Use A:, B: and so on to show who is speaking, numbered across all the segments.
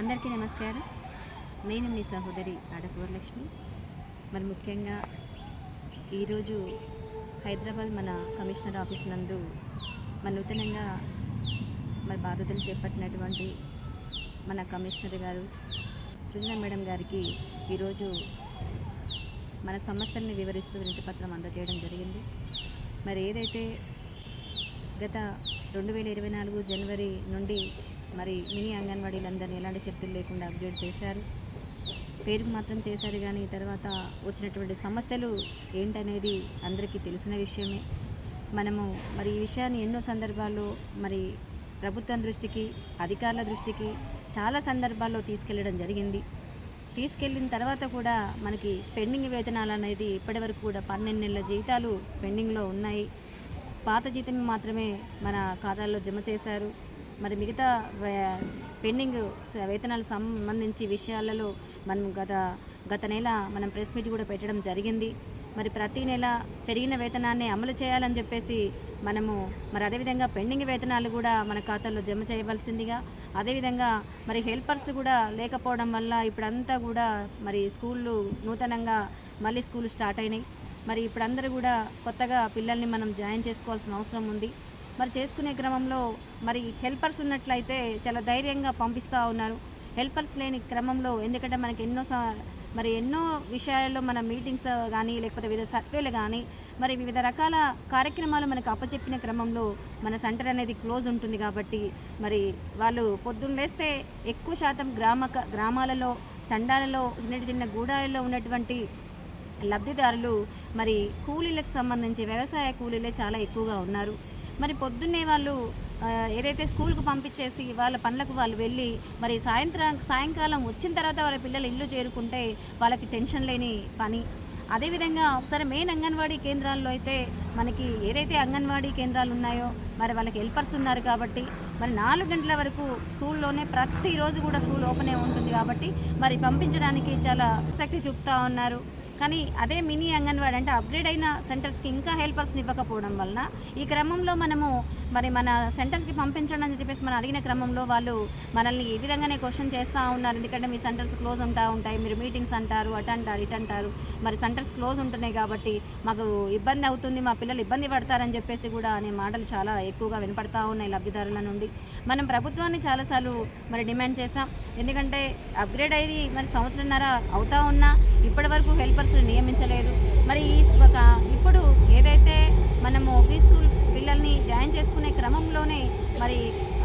A: అందరికీ నమస్కారం. నేను మీ సహోదరి ఆడపూర్లక్ష్మి మరి ముఖ్యంగా ఈరోజు హైదరాబాద్ మన కమిషనర్ ఆఫీస్ నందు మన నూతనంగా మరి బాధ్యతలు చేపట్టినటువంటి మన కమిషనర్ గారు సృజన మేడం గారికి ఈరోజు మన సమస్యల్ని వివరిస్తూ వినతి పత్రం అందజేయడం జరిగింది. మరి ఏదైతే గత రెండు వేల ఇరవై నాలుగు జనవరి నుండి మరి మినీ అంగన్వాడీలందరినీ ఎలాంటి శక్తులు లేకుండా అప్డేట్ చేశారు? పేరుకు మాత్రం చేశారు కానీ తర్వాత వచ్చినటువంటి సమస్యలు ఏంటనేది అందరికీ తెలిసిన విషయమే. మనము మరి ఈ విషయాన్ని ఎన్నో సందర్భాల్లో మరి ప్రభుత్వం దృష్టికి అధికారుల దృష్టికి చాలా సందర్భాల్లో తీసుకెళ్ళడం జరిగింది. తీసుకెళ్ళిన తర్వాత కూడా మనకి పెండింగ్ వేతనాలు అనేది ఇప్పటివరకు కూడా పన్నెండు నెలల జీతాలు పెండింగ్లో ఉన్నాయి. పాత జీతం మాత్రమే మన ఖాతాల్లో జమ చేశారు. మరి మిగతా వే- పెండింగ్ వేతనాలు వేతనాలకు సంబంధించి విషయాలలో మనం గత గత నెల మనం ప్రెస్ మీట్ కూడా పెట్టడం జరిగింది. మరి ప్రతి నెల పెరిగిన వేతనాన్ని అమలు చేయాలని చెప్పేసి మనము మరి అదేవిధంగా పెండింగ్ వేతనాలు కూడా మన ఖాతాల్లో జమ చేయవలసిందిగా అదేవిధంగా మరి హెల్పర్స్ కూడా లేకపోవడం వల్ల ఇప్పుడంతా కూడా మరి స్కూళ్ళు నూతనంగా మళ్ళీ స్కూల్ స్టార్ట్ అయినాయి. మరి ఇప్పుడందరూ కూడా కొత్తగా పిల్లల్ని మనం జాయిన్ చేసుకోవాల్సిన అవసరం ఉంది. మరి చేసుకునే క్రమంలో మరి హెల్పర్స్ ఉన్నట్లయితే చాలా ధైర్యంగా పంపిస్తూ ఉన్నారు. హెల్పర్స్ లేని క్రమంలో ఎందుకంటే మనకి ఎన్నో స- మరి ఎన్నో విషయాల్లో మన మీటింగ్స్ కానీ లేకపోతే వివిధ సర్వేలు కానీ మరి వివిధ రకాల కార్యక్రమాలు మనకు అప్పచెప్పిన క్రమంలో మన సెంటర్ అనేది క్లోజ్ ఉంటుంది కాబట్టి మరి వాళ్ళు పొద్దున్న లేస్తే ఎక్కువ శాతం గ్రామ గ్రామాలలో తండాలలో చిన్న చిన్న గూడాలలో ఉన్నటువంటి లబ్ధిదారులు మరి కూలీలకు సంబంధించి వ్యవసాయ కూలీలే చాలా ఎక్కువగా ఉన్నారు. మరి పొద్దున్నే వాళ్ళు ఏదైతే స్కూల్కు పంపించేసి వాళ్ళ పనులకు వాళ్ళు వెళ్ళి మరి సాయంత్రం సాయంకాలం వచ్చిన తర్వాత వాళ్ళ పిల్లలు ఇల్లు చేరుకుంటే వాళ్ళకి టెన్షన్ లేని పని. అదేవిధంగా ఒకసారి మెయిన్ అంగన్వాడీ కేంద్రాల్లో అయితే మనకి ఏదైతే అంగన్వాడీ కేంద్రాలు ఉన్నాయో మరి వాళ్ళకి హెల్పర్స్ ఉన్నారు కాబట్టి మరి నాలుగు గంటల వరకు స్కూల్లోనే ప్రతిరోజు కూడా స్కూల్ ఓపెనే ఉంటుంది కాబట్టి మరి పంపించడానికి చాలా ఆసక్తి చూపుతూ ఉన్నారు. కానీ అదే మినీ అంగన్వాడీ అంటే అప్గ్రేడ్ అయిన సెంటర్స్కి ఇంకా హెల్పర్స్ ఇవ్వకపోవడం వలన ఈ క్రమంలో మనము మరి మన సెంటర్స్కి పంపించండి అని చెప్పేసి మనం అడిగిన క్రమంలో వాళ్ళు మనల్ని ఈ విధంగానే క్వశ్చన్ చేస్తూ ఉన్నారు. ఎందుకంటే మీ సెంటర్స్ క్లోజ్ ఉంటా ఉంటాయి మీరు మీటింగ్స్ అంటారు అటు అంటారు ఇటు అంటారు. మరి సెంటర్స్ క్లోజ్ ఉంటున్నాయి కాబట్టి మాకు ఇబ్బంది అవుతుంది మా పిల్లలు ఇబ్బంది పడతారని చెప్పేసి కూడా అనే మాటలు చాలా ఎక్కువగా వినపడతా ఉన్నాయి లబ్ధిదారుల నుండి. మనం ప్రభుత్వాన్ని చాలాసార్లు మరి డిమాండ్ చేసాం ఎందుకంటే అప్గ్రేడ్ అయ్యి మరి సంవత్సరంన్నర అవుతా ఉన్నా ఇప్పటివరకు హెల్పర్స్ టీచర్స్ని నియమించలేదు. మరి ఒక ఇప్పుడు ఏదైతే మనము ప్రీ స్కూల్ పిల్లల్ని జాయిన్ చేసుకునే క్రమంలోనే మరి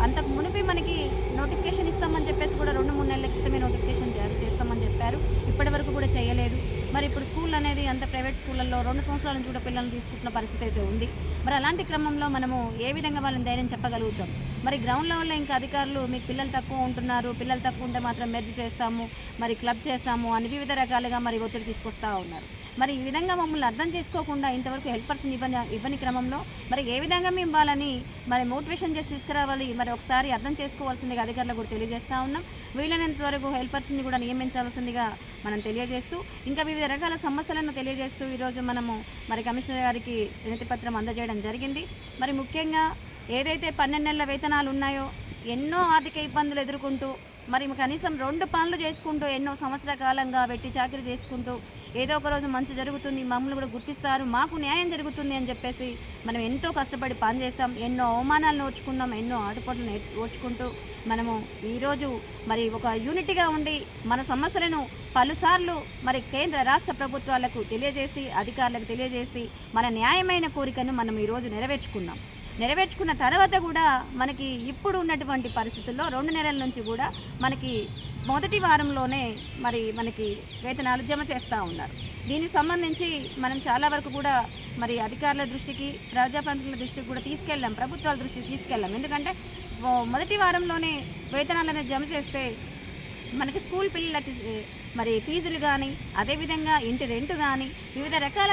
A: అంతకు మునిపి మనకి నోటిఫికేషన్ ఇస్తామని చెప్పేసి కూడా రెండు మూడు నెలల క్రితమే నోటిఫికేషన్ జారీ చేస్తామని చెప్పారు. ఇప్పటి వరకు కూడా చేయలేదు. మరి ఇప్పుడు స్కూల్ అనేది అంత ప్రైవేట్ స్కూళ్ళల్లో రెండు సంవత్సరాల నుంచి కూడా పిల్లల్ని తీసుకుంటున్న పరిస్థితి అయితే ఉంది. మరి అలాంటి క్రమంలో మనము ఏ విధంగా వాళ్ళని ధైర్యం చెప్పగలుగుతాం? మరి గ్రౌండ్ లెవెల్లో ఇంకా అధికారులు మీకు పిల్లలు తక్కువ ఉంటున్నారు పిల్లలు తక్కువ ఉంటే మాత్రం మెర్జ్ చేస్తాము మరి క్లబ్ చేస్తాము అని వివిధ రకాలుగా మరి ఒత్తిడి తీసుకొస్తా ఉన్నారు. మరి ఈ విధంగా మమ్మల్ని అర్థం చేసుకోకుండా ఇంతవరకు హెల్పర్స్ని ఇవ్వని ఇవ్వని క్రమంలో మరి ఏ విధంగా మేము వాళ్ళని మరి మోటివేషన్ చేసి తీసుకురావాలి? మరి ఒకసారి అర్థం చేసుకోవాల్సిందిగా అధికారులకు కూడా తెలియజేస్తూ ఉన్నాం. వీలైనంత వరకు హెల్పర్స్ని కూడా నియమించాల్సిందిగా మనం తెలియజేస్తూ ఇంకా వివిధ రకాల సమస్యలను తెలియజేస్తూ ఈరోజు మనము మరి కమిషనర్ గారికి వినతి పత్రం అందజేయడం జరిగింది. మరి ముఖ్యంగా ఏదైతే పన్నెండు నెలల వేతనాలు ఉన్నాయో ఎన్నో ఆర్థిక ఇబ్బందులు ఎదుర్కొంటూ మరి కనీసం రెండు పనులు చేసుకుంటూ ఎన్నో సంవత్సర కాలంగా వెట్టి చాకరీ చేసుకుంటూ ఏదో ఒక రోజు మంచి జరుగుతుంది మమ్మల్ని కూడా గుర్తిస్తారు మాకు న్యాయం జరుగుతుంది అని చెప్పేసి మనం ఎంతో కష్టపడి పని చేస్తాం ఎన్నో అవమానాలను ఓర్చుకున్నాం ఎన్నో ఆటుపోట్లను ఏ- ఓర్చుకుంటూ మనము ఈరోజు మరి ఒక యూనిటీగా ఉండి మన సమస్యలను పలుసార్లు మరి కేంద్ర రాష్ట్ర ప్రభుత్వాలకు తెలియజేసి అధికారులకు తెలియజేసి మన న్యాయమైన కోరికను మనం ఈరోజు నెరవేర్చుకున్నాం. నెరవేర్చుకున్న తర్వాత కూడా మనకి ఇప్పుడు ఉన్నటువంటి పరిస్థితుల్లో రెండు నెలల నుంచి కూడా మనకి మొదటి వారంలోనే మరి మనకి వేతనాలు జమ చేస్తూ ఉన్నారు. దీనికి సంబంధించి మనం చాలా వరకు కూడా మరి అధికారుల దృష్టికి ప్రజాప్రతినిధుల దృష్టికి కూడా తీసుకెళ్ళాం ప్రభుత్వాల దృష్టికి తీసుకెళ్ళాం. ఎందుకంటే మొదటి వారంలోనే వేతనాలను జమ చేస్తే మనకి స్కూల్ పిల్లలకి మరి ఫీజులు కానీ అదేవిధంగా ఇంటి రెంట్ కానీ వివిధ రకాల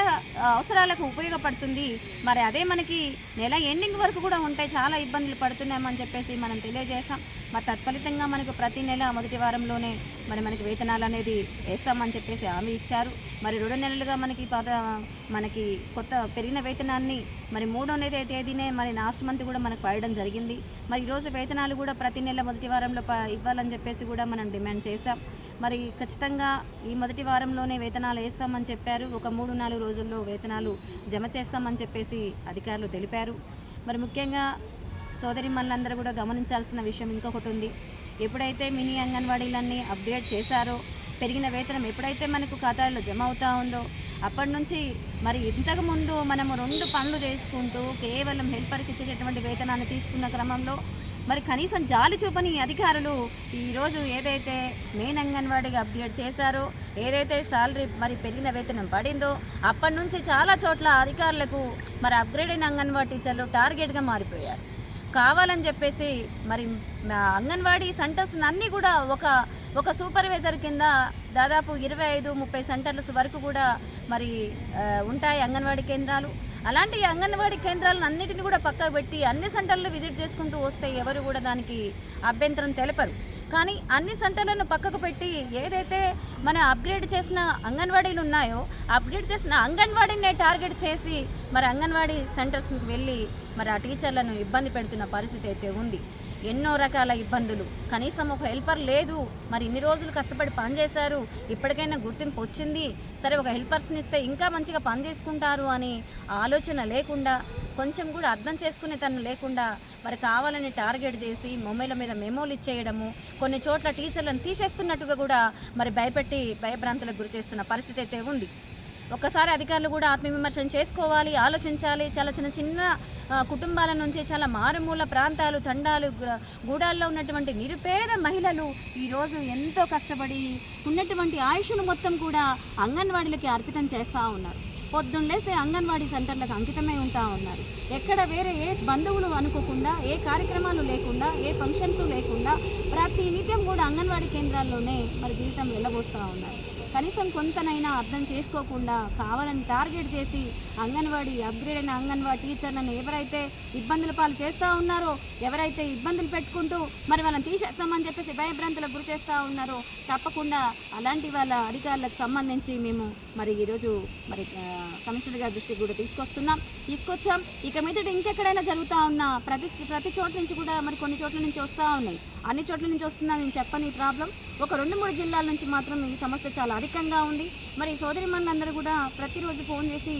A: అవసరాలకు ఉపయోగపడుతుంది. మరి అదే మనకి నెల ఎండింగ్ వరకు కూడా ఉంటే చాలా ఇబ్బందులు పడుతున్నామని చెప్పేసి మనం తెలియజేసాం మరి తత్ఫలితంగా మనకు ప్రతి నెల మొదటి వారంలోనే మరి మనకి వేతనాలు అనేది వేస్తామని చెప్పేసి హామీ ఇచ్చారు. మరి రెండు నెలలుగా మనకి పాత మనకి కొత్త పెరిగిన వేతనాన్ని మరి మూడో నెల తేదీనే మరి లాస్ట్ మంత్ కూడా మనకు పడడం జరిగింది. మరి ఈరోజు వేతనాలు కూడా ప్రతి నెల మొదటి వారంలో ప- ఇవ్వాలని చెప్పేసి కూడా మనం డిమాండ్ చేశాం. మరి ఖచ్చితంగా ఈ మొదటి వారంలోనే వేతనాలు వేస్తామని చెప్పారు. ఒక మూడు నాలుగు రోజుల్లో వేతనాలు జమ చేస్తామని చెప్పేసి అధికారులు తెలిపారు. మరి ముఖ్యంగా సోదరి మనందరూ కూడా గమనించాల్సిన విషయం ఇంకొకటి ఉంది. ఎప్పుడైతే మినీ అంగన్వాడీలన్నీ అప్డేట్ చేశారో పెరిగిన వేతనం ఎప్పుడైతే మనకు ఖాతాలో జమ అవుతా ఉందో అప్పటి నుంచి మరి ఇంతకుముందు మనము రెండు పనులు చేసుకుంటూ కేవలం హెల్పర్కి ఇచ్చేటటువంటి వేతనాన్ని తీసుకున్న క్రమంలో మరి కనీసం జాలి చూపని అధికారులు ఈరోజు ఏదైతే మెయిన్ అంగన్వాడీగా అప్డేట్ చేశారో ఏదైతే సాలరీ మరి పెరిగిన వేతనం పడిందో అప్పటి నుంచి చాలా చోట్ల అధికారులకు మరి అప్గ్రేడ్ అయిన అంగన్వాడీ టీచర్లు టార్గెట్గా మారిపోయారు. కావాలని చెప్పేసి మరి అంగన్వాడీ సెంటర్స్ అన్నీ కూడా ఒక ఒక సూపర్వైజర్ కింద దాదాపు ఇరవై ఐదు ముప్పై సెంటర్స్ వరకు కూడా మరి ఉంటాయి అంగన్వాడీ కేంద్రాలు. అలాంటి అంగన్వాడీ కేంద్రాలను అన్నిటిని కూడా పక్కకు పెట్టి అన్ని సెంటర్లు విజిట్ చేసుకుంటూ వస్తే ఎవరు కూడా దానికి అభ్యంతరం తెలపరు. కానీ అన్ని సెంటర్లను పక్కకు పెట్టి ఏదైతే మన అప్గ్రేడ్ చేసిన అంగన్వాడీలు ఉన్నాయో అప్గ్రేడ్ చేసిన అంగన్వాడీనే టార్గెట్ చేసి మరి అంగన్వాడీ సెంటర్స్కి వెళ్ళి మరి ఆ టీచర్లను ఇబ్బంది పెడుతున్న పరిస్థితి అయితే ఉంది. ఎన్నో రకాల ఇబ్బందులు. కనీసం ఒక హెల్పర్ లేదు. మరి ఇన్ని రోజులు కష్టపడి పని చేశారు. ఇప్పటికైనా గుర్తింపు వచ్చింది. సరే ఒక హెల్పర్స్ని ఇస్తే ఇంకా మంచిగా పని చేసుకుంటారు అని ఆలోచన లేకుండా కొంచెం కూడా అర్థం చేసుకునే తను లేకుండా మరి కావాలని టార్గెట్ చేసి మొబైల్ మీద మెమోలు ఇచ్చేయడము కొన్ని చోట్ల టీచర్లను తీసేస్తున్నట్టుగా కూడా మరి భయపెట్టి భయభ్రాంతులకు గురి చేస్తున్న పరిస్థితి అయితే ఉంది. ఒక్కసారి అధికారులు కూడా ఆత్మవిమర్శనం చేసుకోవాలి ఆలోచించాలి. చాలా చిన్న చిన్న కుటుంబాల నుంచి చాలా మారుమూల ప్రాంతాలు తండాలు గూడాల్లో ఉన్నటువంటి నిరుపేద మహిళలు ఈరోజు ఎంతో కష్టపడి ఉన్నటువంటి ఆయుష్ను మొత్తం కూడా అంగన్వాడీలకి అర్పితం చేస్తూ ఉన్నారు. పొద్దున్న అంగన్వాడీ సెంటర్లకు అంకితమై ఉంటా ఉన్నారు. ఎక్కడ వేరే ఏ బంధువులు అనుకోకుండా ఏ కార్యక్రమాలు లేకుండా ఏ ఫంక్షన్స్ లేకుండా ప్రతి నిత్యం కూడా అంగన్వాడీ కేంద్రాల్లోనే మరి జీవితం వెళ్ళబోస్తూ ఉన్నారు. కనీసం కొంతనైనా అర్థం చేసుకోకుండా కావాలని టార్గెట్ చేసి అంగన్వాడీ అప్గ్రేడ్ అయిన అంగన్వాడీ టీచర్లను ఎవరైతే ఇబ్బందుల పాలు చేస్తూ ఉన్నారో ఎవరైతే ఇబ్బందులు పెట్టుకుంటూ మరి వాళ్ళని తీసేస్తామని చెప్పేసి భయభ్రాంతులకు గురి చేస్తూ ఉన్నారో తప్పకుండా అలాంటి వాళ్ళ అధికారులకు సంబంధించి మేము మరి ఈరోజు మరి కమిషనర్ గారి దృష్టికి కూడా తీసుకొస్తున్నాం. తీసుకొచ్చాం. ఇక మీదట ఇంకెక్కడైనా జరుగుతూ ఉన్న ప్రతి ప్రతి చోట్ల నుంచి కూడా మరి కొన్ని చోట్ల నుంచి వస్తూ ఉన్నాయి. అన్ని చోట్ల నుంచి వస్తుందని నేను చెప్పని ఈ ప్రాబ్లం. ఒక రెండు మూడు జిల్లాల నుంచి మాత్రం ఈ సమస్య చాలా అధికంగా ఉంది. మరి సోదరి అందరూ కూడా ప్రతిరోజు ఫోన్ చేసి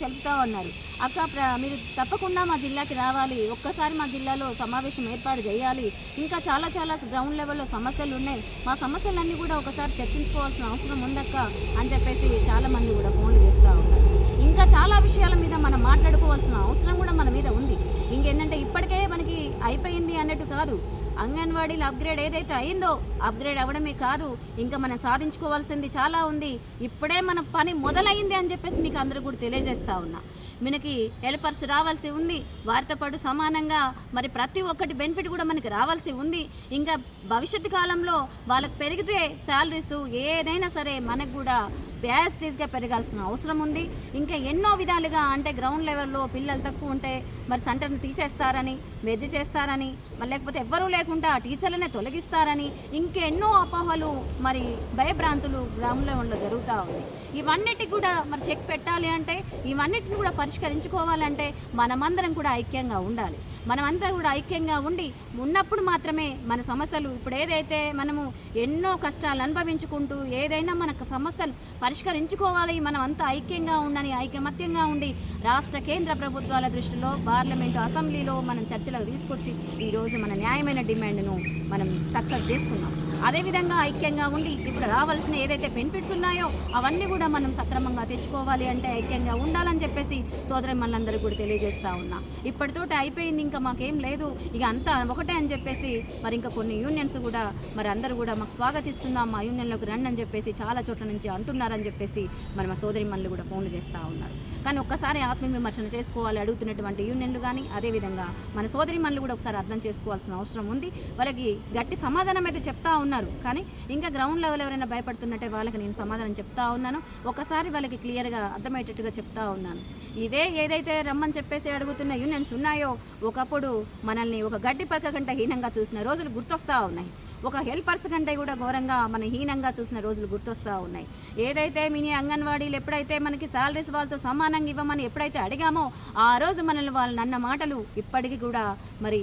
A: చెప్తా ఉన్నారు. అక్క మీరు తప్పకుండా మా జిల్లాకి రావాలి. ఒక్కసారి మా జిల్లాలో సమావేశం ఏర్పాటు చేయాలి. ఇంకా చాలా చాలా గ్రౌండ్ లెవెల్లో సమస్యలు ఉన్నాయి. మా సమస్యలన్నీ కూడా ఒకసారి చర్చించుకోవాల్సిన అవసరం ఉందక్క అని చెప్పేసి చాలామంది కూడా ఫోన్లు చేస్తూ ఉన్నారు. ఇంకా చాలా విషయాల మీద మనం మాట్లాడుకోవాల్సిన అవసరం కూడా మన మీద ఉంది. ఇంకేంటంటే ఇప్పటికే మనకి అయిపోయింది అన్నట్టు కాదు. అంగన్వాడీలు అప్గ్రేడ్ ఏదైతే అయిందో అప్గ్రేడ్ అవ్వడమే కాదు ఇంకా మనం సాధించుకోవాల్సింది చాలా ఉంది. ఇప్పుడే మన పని మొదలైంది అని చెప్పేసి మీకు అందరూ కూడా తెలియజేస్తా ఉన్నా. మనకి హెల్పర్స్ రావాల్సి ఉంది వారితో పాటు సమానంగా మరి ప్రతి ఒక్కటి బెనిఫిట్ కూడా మనకి రావాల్సి ఉంది. ఇంకా భవిష్యత్తు కాలంలో వాళ్ళకి పెరిగితే శాలరీస్ ఏదైనా సరే మనకు కూడా బ్యాస్టీస్గా పెరగాల్సిన అవసరం ఉంది. ఇంకా ఎన్నో విధాలుగా అంటే గ్రౌండ్ లెవెల్లో పిల్లలు తక్కువ ఉంటే మరి సెంటర్ని తీసేస్తారని మెజ్జ చేస్తారని మరి లేకపోతే ఎవ్వరూ లేకుండా ఆ టీచర్లనే తొలగిస్తారని ఇంకెన్నో అపోహలు మరి భయభ్రాంతులు గ్రౌండ్ లెవెల్లో జరుగుతూ ఉంది. ఇవన్నిటికి కూడా మరి చెక్ పెట్టాలి అంటే ఇవన్నిటిని కూడా పరిష్కరించుకోవాలంటే మనమందరం కూడా ఐక్యంగా ఉండాలి. మనమంతా కూడా ఐక్యంగా ఉండి ఉన్నప్పుడు మాత్రమే మన సమస్యలు ఇప్పుడు ఏదైతే మనము ఎన్నో కష్టాలు అనుభవించుకుంటూ ఏదైనా మనకు సమస్యలు పరిష్కరించుకోవాలి. మనం అంతా ఐక్యంగా ఉండని ఐకమత్యంగా ఉండి రాష్ట్ర కేంద్ర ప్రభుత్వాల దృష్టిలో పార్లమెంటు అసెంబ్లీలో మనం చర్చలకు తీసుకొచ్చి ఈరోజు మన న్యాయమైన డిమాండ్ను మనం సక్సెస్ చేసుకున్నాం. అదేవిధంగా ఐక్యంగా ఉండి ఇప్పుడు రావాల్సిన ఏదైతే బెనిఫిట్స్ ఉన్నాయో అవన్నీ కూడా మనం సక్రమంగా తెచ్చుకోవాలి అంటే ఐక్యంగా ఉండాలని చెప్పేసి సోదరి మనందరూ కూడా తెలియజేస్తూ ఉన్నా. ఇప్పటితోటి అయిపోయింది ఇంకా మాకేం లేదు. ఇక అంతా ఒకటే అని చెప్పేసి మరి ఇంకా కొన్ని యూనియన్స్ కూడా మరి అందరూ కూడా మాకు స్వాగతిస్తున్నాం. మా యూనియన్లోకి రండి అని చెప్పేసి చాలా చోట్ల నుంచి అంటున్నారని చెప్పేసి మరి మా సోదరి మనులు కూడా ఫోన్లు చేస్తూ ఉన్నారు. కానీ ఒక్కసారి ఆత్మవిమర్శన చేసుకోవాలి అడుగుతున్నటువంటి యూనియన్లు కానీ అదేవిధంగా మన సోదరి మనులు కూడా ఒకసారి అర్థం చేసుకోవాల్సిన అవసరం ఉంది. వాళ్ళకి గట్టి సమాధానం అయితే చెప్తా ఉన్నారు ఉన్నారు. కానీ ఇంకా గ్రౌండ్ లెవెల్ ఎవరైనా భయపడుతున్నట్టే వాళ్ళకి నేను సమాధానం చెప్తా ఉన్నాను. ఒకసారి వాళ్ళకి క్లియర్గా అర్థమయ్యేటట్టుగా చెప్తా ఉన్నాను. ఇదే ఏదైతే రమ్మని చెప్పేసి అడుగుతున్న యూనియన్స్ ఉన్నాయో ఒకప్పుడు మనల్ని ఒక గడ్డి పక్క కంటే హీనంగా చూసిన రోజులు గుర్తొస్తూ ఉన్నాయి. ఒక హెల్పర్స్ కంటే కూడా ఘోరంగా మన హీనంగా చూసిన రోజులు గుర్తొస్తూ ఉన్నాయి. ఏదైతే మినీ అంగన్వాడీలు ఎప్పుడైతే మనకి శాలరీస్ వాళ్ళతో సమానంగా ఇవ్వమని ఎప్పుడైతే అడిగామో ఆ రోజు మనల్ని వాళ్ళు నన్న మాటలు ఇప్పటికీ కూడా మరి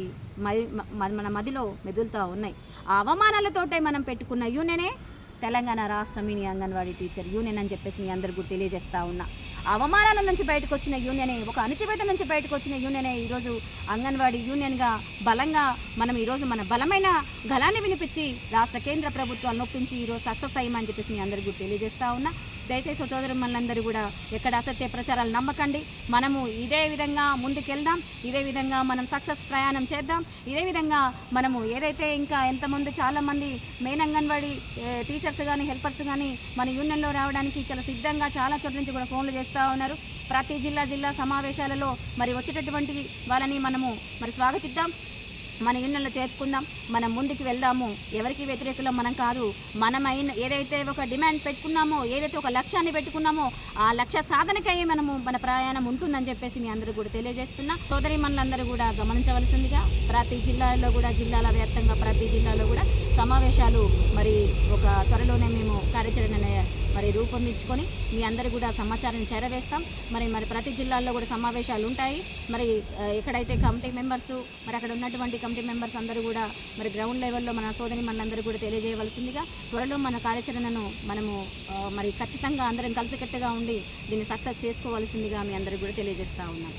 A: మన మదిలో మెదులుతూ ఉన్నాయి. ఆ అవమానాలతోటే మనం పెట్టుకున్న యూనియనే తెలంగాణ రాష్ట్ర మినీ అంగన్వాడీ టీచర్ యూనియన్ అని చెప్పేసి మీ అందరు కూడా తెలియజేస్తా ఉన్నా. అవమానాల నుంచి బయటకు వచ్చిన యూనియనే ఒక అణచివేత నుంచి బయటకు వచ్చిన యూనియనే ఈరోజు అంగన్వాడీ యూనియన్గా బలంగా మనం ఈరోజు మన బలమైన గలాన్ని వినిపించి రాష్ట్ర కేంద్ర ప్రభుత్వాన్ని నొప్పించి ఈరోజు సక్సెస్ అయ్యమని చెప్పేసి మీ అందరికీ తెలియజేస్తా ఉన్నా. దయచేసి సోదరు మనందరూ కూడా ఎక్కడ అసత్య ప్రచారాలు నమ్మకండి. మనము ఇదే విధంగా ముందుకెళ్దాం. ఇదే విధంగా మనం సక్సెస్ ప్రయాణం చేద్దాం. ఇదే విధంగా మనము ఏదైతే ఇంకా ఎంతమంది చాలామంది మెయిన్ అంగన్వాడీ టీచర్స్ కానీ హెల్పర్స్ కానీ మన యూనియన్లో రావడానికి చాలా సిద్ధంగా చాలా చోట్ల నుంచి కూడా ఫోన్లు చేస్తూ ఉన్నారు. ప్రతి జిల్లా జిల్లా సమావేశాలలో మరి వచ్చేటటువంటి వాళ్ళని మనము మరి స్వాగతిద్దాం. మన ఇళ్ళలో చేర్చుకుందాం మనం ముందుకు వెళ్దాము. ఎవరికి వ్యతిరేకులం మనం కాదు. మనమైన ఏదైతే ఒక డిమాండ్ పెట్టుకున్నామో ఏదైతే ఒక లక్ష్యాన్ని పెట్టుకున్నామో ఆ లక్ష్య సాధనకై మనము మన ప్రయాణం ఉంటుందని చెప్పేసి మీ అందరూ కూడా తెలియజేస్తున్నా. సోదరి మనులందరూ కూడా గమనించవలసిందిగా ప్రతి జిల్లాలో కూడా జిల్లాల వ్యాప్తంగా ప్రతి జిల్లాలో కూడా సమావేశాలు మరి ఒక త్వరలోనే మేము కార్యాచరణ మరి రూపొందించుకొని మీ అందరూ కూడా సమాచారం చేరవేస్తాం. మరి మరి ప్రతి జిల్లాల్లో కూడా సమావేశాలు ఉంటాయి. మరి ఎక్కడైతే కమిటీ మెంబర్స్ మరి అక్కడ ఉన్నటువంటి కమిటీ మెంబర్స్ అందరూ కూడా మరి గ్రౌండ్ లెవెల్లో మన సోదరి మనందరూ కూడా తెలియజేయవలసిందిగా త్వరలో మన కార్యాచరణను మనము మరి ఖచ్చితంగా అందరం కలిసికట్టుగా ఉండి దీన్ని సక్సెస్ చేసుకోవాల్సిందిగా మీ అందరికీ కూడా తెలియజేస్తా ఉన్నాం.